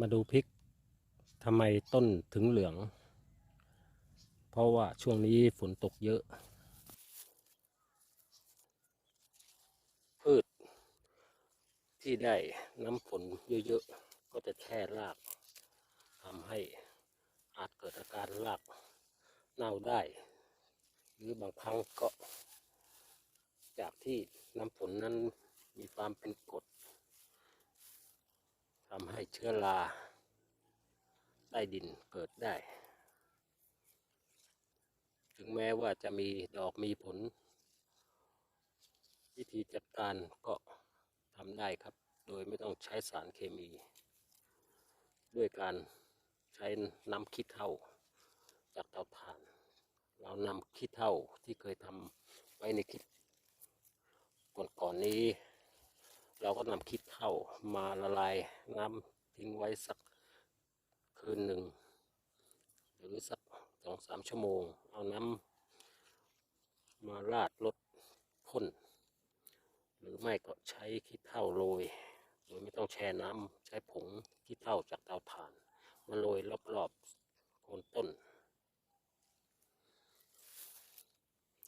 มาดูพริกทำไมต้นถึงเหลือง เพราะว่าช่วงนี้ฝนตกเยอะ พืช ที่ได้น้ำฝนเยอะๆ ก็จะแช่รากทำให้อาจเกิดอาการรากเน่าได้ หรือบางครั้งก็ จากที่น้ำฝนนั้นมีความเป็นกรด ทำให้เชื้อราใต้ดินเกิดได้ ถึงแม้ว่าจะมีดอกมีผล วิธีจัดการก็ทำได้ครับ โดยไม่ต้องใช้สารเคมี ด้วยการใช้น้ำขี้เถ้าจากเตาถ่าน เรานำขี้เถ้าที่เคยทำไว้ในคลิปก่อนๆนี้ เราก็นำขี้เถ้ามาละลายน้ำทิ้งไว้สักคืนหนึ่ง หรือสักสองสามชั่วโมง เอาน้ำมาราดลดพ่น หรือไม่ก็ใช้ขี้เถ้าโรย โดยไม่ต้องแช่น้ำใช้ผงขี้เถ้าจากเตาถ่าน มาโรยรอบๆโคนต้น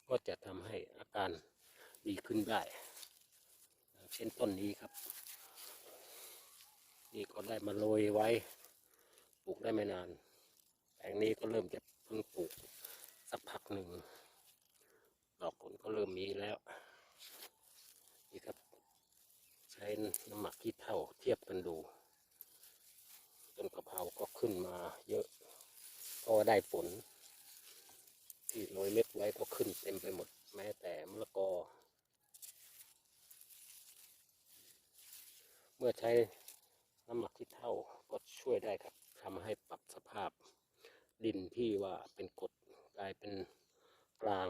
ก็จะทำให้อาการดีขึ้นได้ เช่นต้นนี้ครับ นี่ก็ได้มาโรยไว้ ปลูกได้ไม่นาน แปลงนี้ก็เริ่มจะเพิ่งปลูก สักพักหนึ่ง ดอกผลก็เริ่มมีแล้ว นี่ครับ ใช้น้ำหมักขี้เถ้าเทียบกันดู ต้นกะเพราก็ขึ้นมาเยอะ เพราะได้ผล ที่โรยเม็ดไว้ก็ขึ้นเต็มไปหมด แม้แต่มะละกอ มื่อใช้น้ำหมักขี้เถ้าก็ช่วยได้ครับทำให้ปรับสภาพดินที่ว่าเป็นกรดกลายเป็นกลาง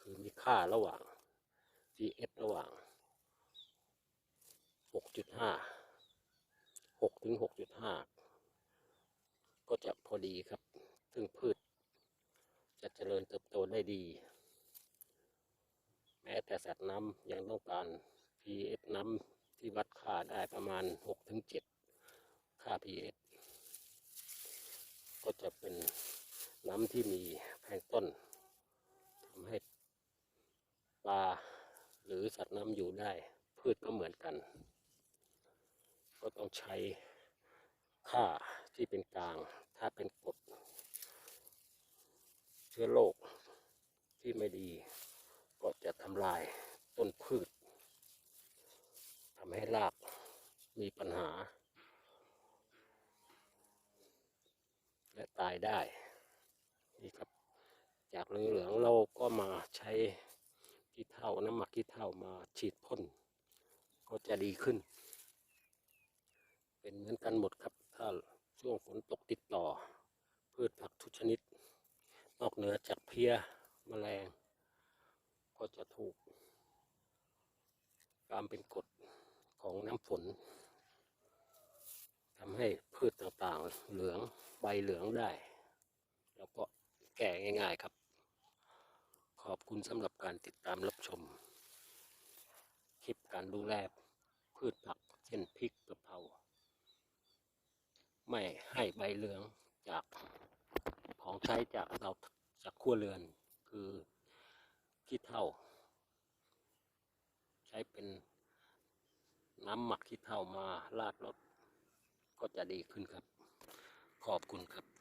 คือมีค่าระหว่าง pH ระหว่าง 6.5 6ถึง6.5 ก็จะพอดีครับ ซึ่งพืชจะเจริญเติบโตได้ดี แม้แต่สัตว์น้ำยังต้องการ pH น้ำ ที่วัดค่าได้ประมาณ6-7ถึงค่า pH ก็จะเป็นน้ำที่มีแพลงต้นทำให้ปลาหรือสัตว์น้ำอยู่ได้ พืชก็เหมือนกัน ก็ต้องใช้ค่าที่เป็นกลาง ถ้าเป็นกรดเชื้อโรคที่ไม่ดี ก็จะทำลายต้นพืชำให้รากมีปัญหา และตายได้นี่ครับ จากเหลืองเราก็มาใช้ขี้เถ้าน้ำหมักขี้เถ้ามาฉีดพ่นก็จะดีขึ้น เป็นเหมือนกันหมดครับ ถ้าช่วงฝนตกติดต่อ พืชผักทุกชนิด นอกเหนือจากเพี้ยแมลง ก็จะถูกการเป็นกรด ของน้ำฝนทำให้พืชต่างๆเหลืองใบเหลืองได้ แล้วก็แก่ง่ายๆครับ ขอบคุณสำหรับการติดตามรับชม คลิปการดูแลพืชผักเช่นพริกกะเพราไม่ให้ใบเหลืองจากของใช้จากเราจากครัวเรือนคือขี้เถ้าใช้เป็น น้ำหมักที่เท่ามาราดรถก็จะดีขึ้นครับ ขอบคุณครับ